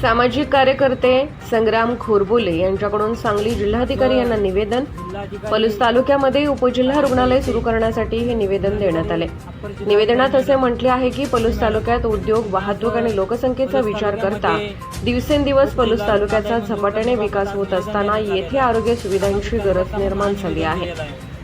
सामाजिक कार्यकर्ते संग्राम खोरबोले यांच्याकडून सांगली जिल्हाधिकारी यांना निवेदन. पलूस तालुक्यामध्ये उपजिल्हा रुग्णालय सुरू करण्यासाठी हे निवेदन देण्यात आले. निवेदनात असे म्हटले आहे की पलूस तालुक्यात उद्योग वाहतूक आणि लोकसंख्येचा विचार करता दिवसेंदिवस पलूस तालुक्याचा झपाट्याने विकास होत असताना येथे आरोग्य सुविधांची गरज निर्माण झाली आहे.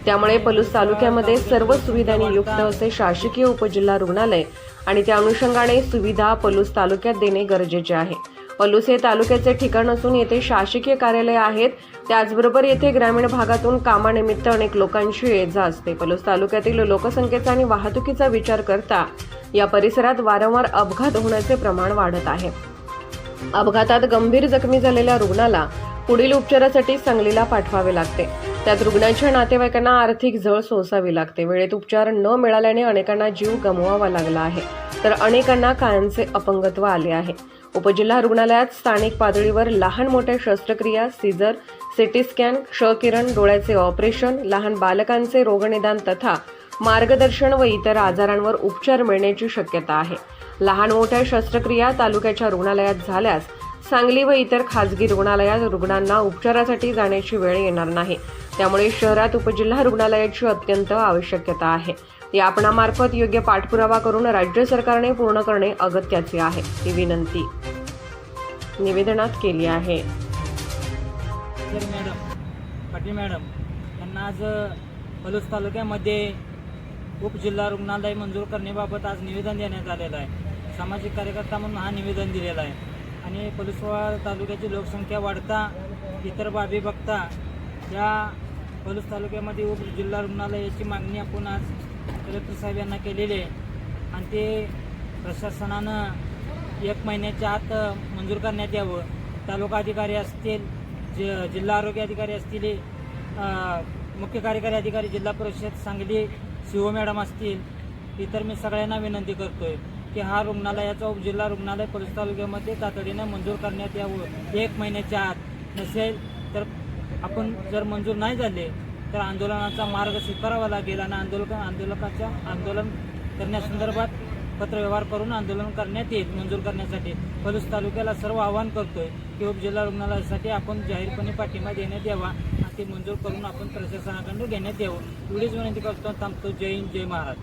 त्यामुळे पलूस तालुक्यामध्ये सर्व सुविधांनी युक्त असे शासकीय उपजिल्हा रुग्णालय आणि त्या अनुषंगाने सुविधा पलूस तालुक्यात देणे गरजेचे आहे. पलूस हे तालुक्याचे ठिकाण असून येथे शासकीय कार्यालय आहेत. त्याचबरोबर येथे ग्रामीण भागातून कामानिमित्त अनेक लोकांची ये जा असते. पलूस तालुक्यातील लोकसंख्येचा आणि वाहतुकीचा विचार करता या परिसरात वारंवार अपघात होण्याचे प्रमाण वाढत आहे. अपघातात गंभीर जखमी झालेल्या रुग्णाला पुढील उपचारासाठी सांगलीला पाठवावे लागते. त्यात रुग्णांच्या नातेवाईकांना आर्थिक झळ सोसावी लागते. वेळेत उपचार न मिळाल्याने अनेकांना जीव गमवावा लागला आहे. तर अनेकांना कायमचे अपंगत्व आले आहे. उपजिल्हा रुग्णालयात स्थानिक पातळीवर लहान मोठ्या शस्त्रक्रिया सीझर सिटी स्कॅन क्षकिरण डोळ्याचे ऑपरेशन लहान बालकांचे रोगनिदान तथा मार्गदर्शन व इतर आजारांवर उपचार मिळण्याची शक्यता आहे. लहान मोठ्या शस्त्रक्रिया तालुक्याच्या रुग्णालयात झाल्यास सांगली व इतर खासगी रुग्णालयात रुग्णांना उपचारासाठी जाण्याची वेळ येणार नाही. त्यामुळे शहरात उपजिल्हा रुग्णालयाची अत्यंत आवश्यकता आहे. या आपणामार्फत योग्य पाठपुरावा करून राज्य सरकारने पूर्ण करणे अगत्याचे आहे. ही विनंती. निवेदनात केली आहे. तर मॅडम पाटील मॅडम यांना आज पलूस तालुक्यामध्ये उपजिल्हा रुग्णालय मंजूर करण्याबाबत आज निवेदन देण्यात आलेलं आहे. सामाजिक कार्यकर्ता म्हणून हा निवेदन दिलेला आहे. आणि पलूसवा तालुक्याची लोकसंख्या वाढता इतर बाबी बघता या पलूस तालुक्यामध्ये उप जिल्हा रुग्णालयाची मागणी आपण आज कलेक्टर साहेब यांना केलेली आहे. आणि ते प्रशासनानं एक महिन्याच्या आत मंजूर करण्यात यावं. तालुका अधिकारी असतील ज जिल्हा आरोग्य अधिकारी असतील मुख्य कार्यकारी अधिकारी जिल्हा परिषद सांगली शिव मॅडम असतील इतर मी सगळ्यांना विनंती करतो आहे की हा रुग्णालयाचा उपजिल्हा रुग्णालय पोलीस तालुक्यामध्ये तातडीनं मंजूर करण्यात यावं. एक महिन्याच्या आत नसेल तर आपण जर मंजूर नाही झाले तर आंदोलनाचा मार्ग स्वीकारावा लागेल आणि आंदोलक आंदोलकाच्या आंदोलन करण्यासंदर्भात पत्रव्यवहार करून आंदोलन करण्यात येईल मंजूर करण्यासाठी. पलूस तालुक्याला सर्व आवाहन करतोय की उपजिल्हा रुग्णालयासाठी आपण जाहीरपणे पाठिंबा देण्यात यावा आणि ते मंजूर करून आपण प्रशासनाकडून घेण्यात यावं. एवढीच विनंती करतो. थांबतो. जय हिंद. जय महाराज